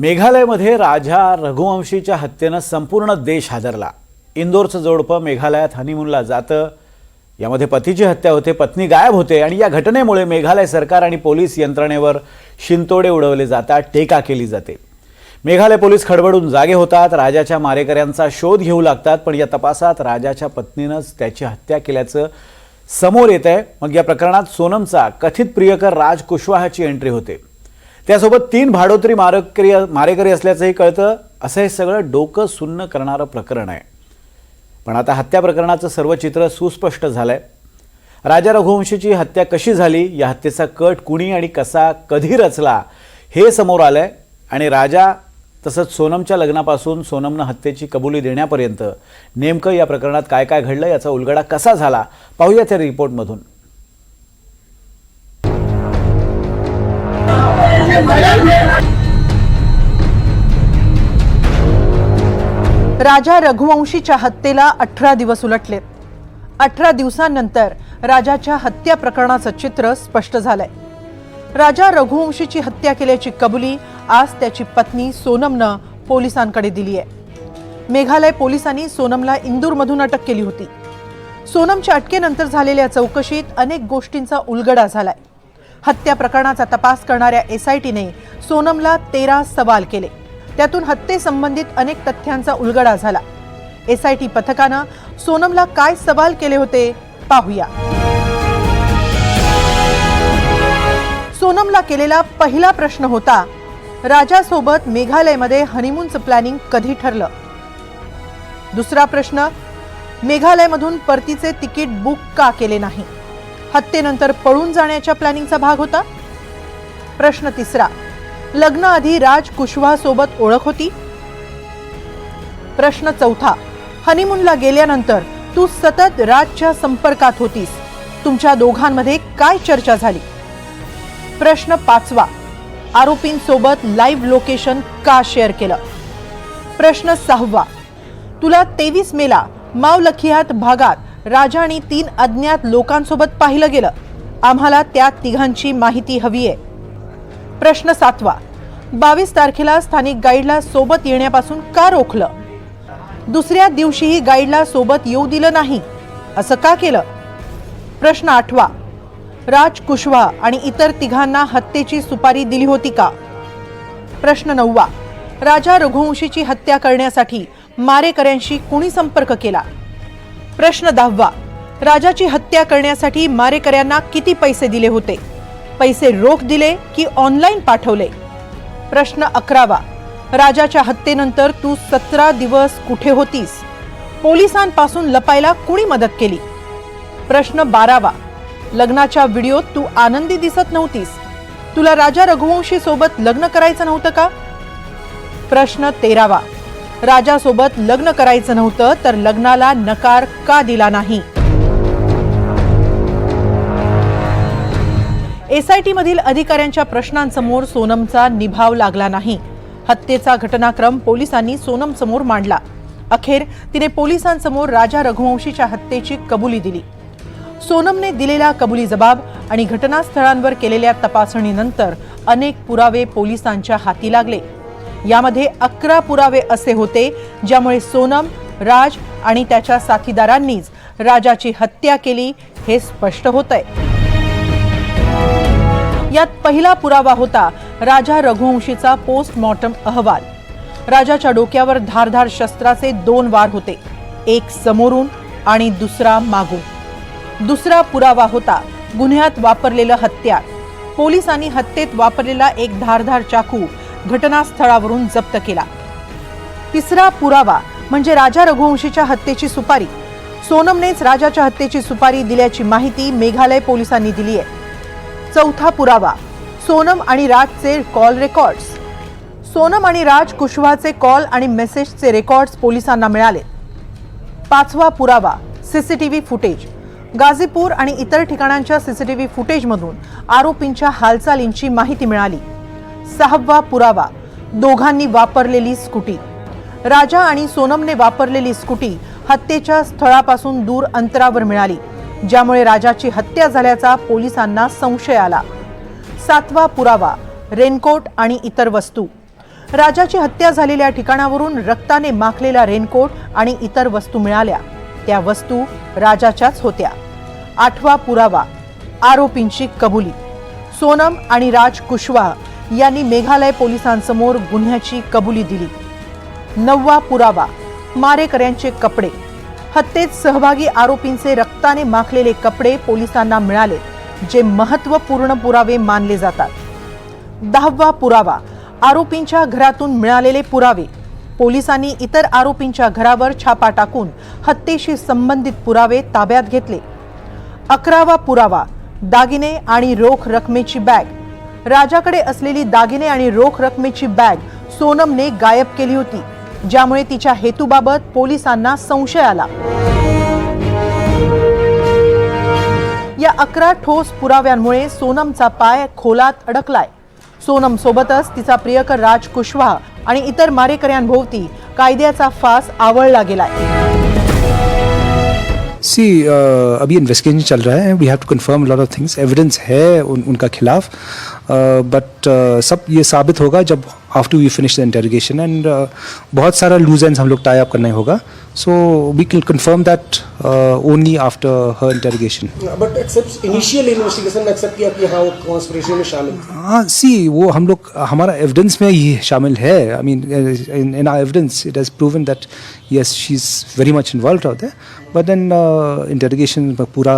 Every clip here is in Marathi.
मेघालयमध्ये राजा रघुवंशीच्या हत्येनं संपूर्ण देश हादरला. इंदोरचं जोडपं मेघालयात हनीमूनला जातं. यामध्ये पतीची हत्या होते पत्नी गायब होते आणि या घटनेमुळे मेघालय सरकार आणि पोलीस यंत्रणेवर शिंतोडे उडवले जातात टीका केली जाते. मेघालय पोलीस खडबडून जागे होतात राजाच्या मारेकऱ्यांचा शोध घेऊ लागतात पण या तपासात राजाच्या पत्नीनंच त्याची हत्या केल्याचं समोर येत आहे मग या प्रकरणात सोनमचा कथित प्रियकर राज कुशवाहाची एंट्री होते. त्यासोबत तीन भाडोत्री मारेकरी मारेकरी असल्याचंही कळतं. असं हे सगळं डोकं सुन्न करणारं प्रकरण आहे. पण आता हत्या प्रकरणाचं सर्व चित्र सुस्पष्ट झालं आहे राजा रघुवंशीची हत्या कशी झाली? या हत्येचा कट कुणी आणि कसा कधी रचला? हे समोर आलं आहे आणि राजा तसंच सोनमच्या लग्नापासून सोनमनं हत्येची कबुली देण्यापर्यंत नेमकं या प्रकरणात काय काय घडलं? याचा उलगडा कसा झाला? पाहूया त्या रिपोर्टमधून राजा रघुवंशीच्या हत्येला अठरा दिवस उलटले. अठरा दिवसांनंतर राजाच्या हत्या प्रकरणाचं चित्र स्पष्ट झालंय. राजा रघुवंशीची हत्या केल्याची कबुली आज त्याची पत्नी सोनमनं पोलिसांकडे दिली आहे. मेघालय पोलिसांनी सोनमला इंदूरमधून अटक केली होती. सोनमच्या अटकेनंतर झालेल्या चौकशीत अनेक गोष्टींचा उलगडा झालाय. हत्या प्रकरणाचा तपास करणाऱ्या एसआयटीने सोनमला तेरा सवाल केले. त्यातून हत्येसंबंधित अनेक तथ्यांचा उलगडा झाला. एसआयटी पथकानं सोनमला काय सवाल केले होते पाहूया. सोनमला केलेला पहिला प्रश्न होता राजासोबत मेघालयमध्ये हनीमूनचं प्लॅनिंग कधी ठरलं? दुसरा प्रश्न मेघालयमधून परतीचे तिकीट बुक का केले नाही? हत्येनंतर पळून जाण्याच्या प्लॅनिंगचा भाग होता. प्रश्न तिसरा लग्नाआधी राज कुशवाह सोबत ओळख होती? प्रश्न चौथा हनीमूनला गेल्यानंतर तू सतत राजच्या संपर्कात होतीस. तुमच्या दोघांमध्ये काय चर्चा झाली? प्रश्न पाचवा आरोपींसोबत लाईव्ह लोकेशन का शेअर केलं? प्रश्न सहावा तुला तेवीस मेला मावलखियात भागात राजा आणि तीन अज्ञात लोकांसोबत पाहिलं गेलं. आम्हाला त्या तिघांची माहिती हवी आहे प्रश्न सातवा. बावीस तारखेला स्थानिक गाईडला सोबत येण्यापासून का रोखलं? दुसऱ्या दिवशीही गाईडला सोबत येऊ दिलं नाही. असं का केलं? प्रश्न आठवा. राज कुशवा आणि इतर तिघांना हत्येची सुपारी दिली होती का? प्रश्न नववा. राजा रघुवंशीची हत्या करण्यासाठी मारेकऱ्यांशी कुणी संपर्क केला? प्रश्न दहावा. राजाची हत्या करण्यासाठी मारेकऱ्यांना किती पैसे दिले होते? पैसे रोख दिले की ऑनलाईन पाठवले? प्रश्न अकरावा. राजाच्या हत्येनंतर तू सतरा दिवस कुठे होतीस? पोलिसांपासून लपायला कुणी मदत केली? प्रश्न बारावा. लग्नाच्या व्हिडिओत तू आनंदी दिसत नव्हतीस. तुला राजा रघुवंशी सोबत लग्न करायचं नव्हतं का? प्रश्न तेरावा. राजासोबत लग्न करायचं नव्हतं तर लग्नाला नकार का दिला नाही? एसआयटीमधील अधिकाऱ्यांच्या प्रश्नांसमोर सोनमचा निभाव लागला नाही. हत्येचा घटनाक्रम पोलिसांनी सोनमसमोर मांडला. अखेर तिने पोलिसांसमोर राजा रघुवंशीच्या हत्येची कबुली दिली. सोनमने दिलेला कबुली जबाब आणि घटनास्थळांवर केलेल्या तपासणीनंतर अनेक पुरावे पोलिसांच्या हाती लागले. यामध्ये अकरा पुरावे असे होते ज्यामुळे सोनम राज आणि त्याच्या साथीदारांनीच राजाची हत्या केली हे स्पष्ट होत आहे यात पहिला पुरावा होता राजा रघुवंशीचा पोस्टमॉर्टम अहवाल. राजाच्या डोक्यावर धारधार शस्त्राचे दोन वार होते एक समोरून आणि दुसरा मागून. दुसरा पुरावा होता गुन्ह्यात वापरलेलं हत्यार. पोलिसांनी हत्येत वापरलेला एक धारधार चाकू घटनास्थळावरून जप्त केला. तिसरा पुरावा म्हणजे राजा रघुवंशीच्या हत्येची सुपारी. सोनमनेच राजाच्या हत्येची सुपारी दिल्याची माहिती मेघालय पोलिसांनी दिली आहे. चौथा पुरावा सोनम आणि राजचे कॉल रेकॉर्ड्स. सोनम आणि राज कुशवाचे कॉल आणि मेसेजचे रेकॉर्ड्स पोलिसांना मिळाले. पाचवा पुरावा सीसीटीव्ही फुटेज. गाझीपूर आणि इतर ठिकाणांच्या सीसीटीव्ही फुटेजमधून आरोपींच्या हालचालींची माहिती मिळाली. सहावा पुरावा दोघांनी वापरलेली स्कूटी. राजा आणि सोनमने वापरलेली स्कूटी हत्येच्या स्थळापासून दूर अंतरावर मिळाली ज्यामुळे राजाची हत्या झाल्याचा पोलिसांना संशय आला. सातवा पुरावा रेनकोट आणि इतर वस्तू. राजाची हत्या झालेल्या ठिकाणावरून रक्ताने माखलेला रेनकोट आणि इतर वस्तू मिळाल्या. त्या वस्तू राजाच्याच होत्या. आठवा पुरावा आरोपींची कबुली. सोनम आणि राज कुशवाह यांनी मेघालय पोलिसांसमोर गुन्ह्याची कबुली दिली. नववा पुरावा मारेकऱ्यांचे कपडे. हत्येत सहभागी आरोपींचे रक्ताने माखलेले कपडे पोलिसांना मिळाले जे महत्त्वपूर्ण पुरावे मानले जातात. दहावा पुरावा आरोपींच्या घरातून मिळालेले पुरावे. पोलिसांनी इतर आरोपींच्या घरावर छापा टाकून हत्येशी संबंधित पुरावे ताब्यात घेतले. अकरावा पुरावा दागिने आणि रोख रकमेची बॅग. राजाकडे असलेली दागिने आणि रोख रकमेची बॅग सोनमने गायब केली होती ज्यामुळे तिच्या हेतूबाबत पोलिसांना संशय आला. या अकरा ठोस पुराव्यांमुळे सोनमचा पाय खोलात अडकलाय. सोनम सोबतच तिचा प्रियकर राज कुशवाह आणि इतर मारेकऱ्यांभोवती कायद्याचा फास आवळला गेलाय. सी uh, अभी इन्वेस्टिगेशन चल रहा है. We have to confirm lot of things evidence है उन, उनका खिलाफ. बट सब ये साबित होगा जब after we finish the interrogation and बहुत सारा लूज एंड हम लोग टाई अप करना होगा। So we can confirm that only after her interrogation but accept initial investigation में एक्सेप्ट किया कि हाँ वो कॉन्स्पिरेसी में शामिल हाँ सी वो हम लोग हमारा एविडेंस में ही शामिल है। I mean in our evidence it has proven that yes she is very much involve हैं बट देन इंटरोगेशन में पूरा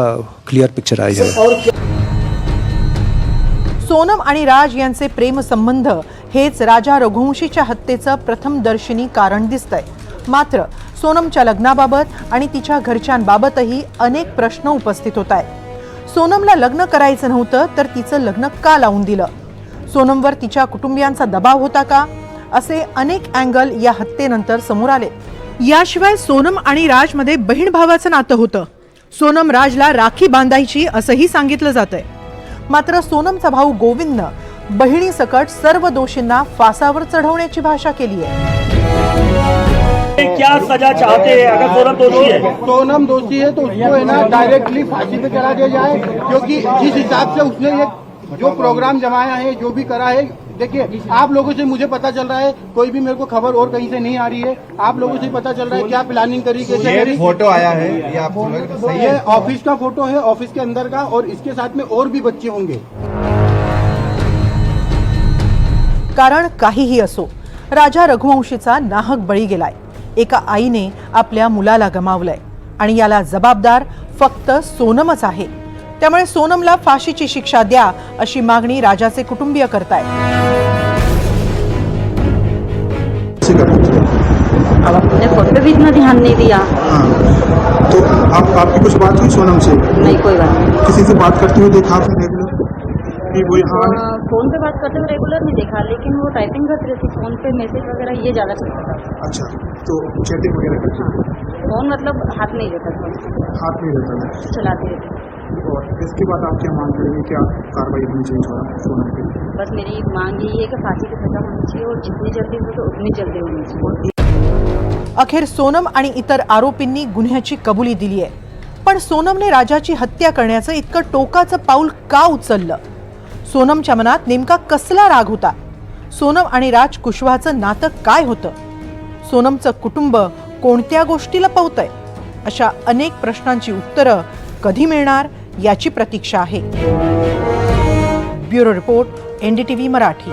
क्लियर पिक्चर आई है सोनम आणि राज यांचे प्रेमसंबंध हेच राजा रघुवंशीच्या हत्येचं प्रथमदर्शनी कारण दिसतंय. मात्र सोनमच्या लग्नाबाबत आणि तिच्या घरच्यांबाबतही अनेक प्रश्न उपस्थित होत आहेत सोनमला लग्न करायचं नव्हतं तर तिचं लग्न का लावून दिलं? सोनमवर तिच्या कुटुंबियांचा दबाव होता का? असे अनेक अँगल या हत्येनंतर समोर आले. याशिवाय सोनम आणि राजमध्ये बहीण भावाचं नातं होतं. सोनम राजला राखी बांधायची असंही सांगितलं जातंय. मात्र सोनमचा भाऊ गोविंदनं बहिणीसकट सर्व दोषींना फासावर चढवण्याची भाषा केली आहे. क्या सजा चाहते हैं? अगर सोनम दोषी है। सोनम दोषी है तो उसको है ना डायरेक्टली फांसी पे चढ़ा दिया जाए क्योंकि जिस हिसाब से उसने ये जो प्रोग्राम जमाया है जो भी करा है देखिए आप लोगों से मुझे पता चल रहा है कोई भी मेरे को खबर और कहीं से नहीं आ रही है। आप लोगों से पता चल रहा है क्या प्लानिंग करी कैसे ये करी? फोटो आया है ये आप सही ये है। ऑफिस का फोटो है ऑफिस के अंदर का और इसके साथ में और भी बच्चे होंगे। कारण काहीही असो राजा रघुवंशीचा नाहक बळी गेलाय. एका आईने आपल्या मुलाला गमावलंय आणि याला जबाबदार फक्त सोनमच आहे. त्यामुळे सोनमला फाशीची शिक्षा द्या अशी मागणी राजाचे कुटुंबीय करतायत. फोन पे भी इतना ध्यान नहीं दिया? तो आप आपकी कुछ बात हुई सोनम से? नहीं कोई बात नहीं। किसी से बात करते हुए देखा आपने रेगुलर कि वो यहाँ अ, फोन पे बात करते हुए रेगुलर नहीं देखा लेकिन वो टाइपिंग करती रहती फोन पे मैसेज वगैरह ये ज़्यादा चलता था। अच्छा तो चैटिंग वगैरह करते फोन मतलब हाथ नहीं रहता था। हाथ नहीं रहता था। चलाती रहती और इसके बाद आप क्या मांग करेंगे क्या कार्रवाई होनी चाहिए सोनम सोनम पे बस मेरी मांग यही है कि फांसी की सजा होनी चाहिए और जितनी जल्दी हो तो उतनी जल्दी होनी चाहिए। अखेर सोनम आणि इतर आरोपींनी गुन्ह्याची कबुली दिली आहे. पण सोनमने राजाची हत्या करण्याचं इतकं टोकाचं पाऊल का उचललं? सोनमच्या मनात नेमका कसला राग होता? सोनम आणि राज कुशवाचं नातं काय होतं? सोनमचं कुटुंब कोणत्या गोष्टी लपवतंय अशा अनेक प्रश्नांची उत्तरं कधी मिळणार याची प्रतीक्षा आहे. Bureau report NDTV Marathi.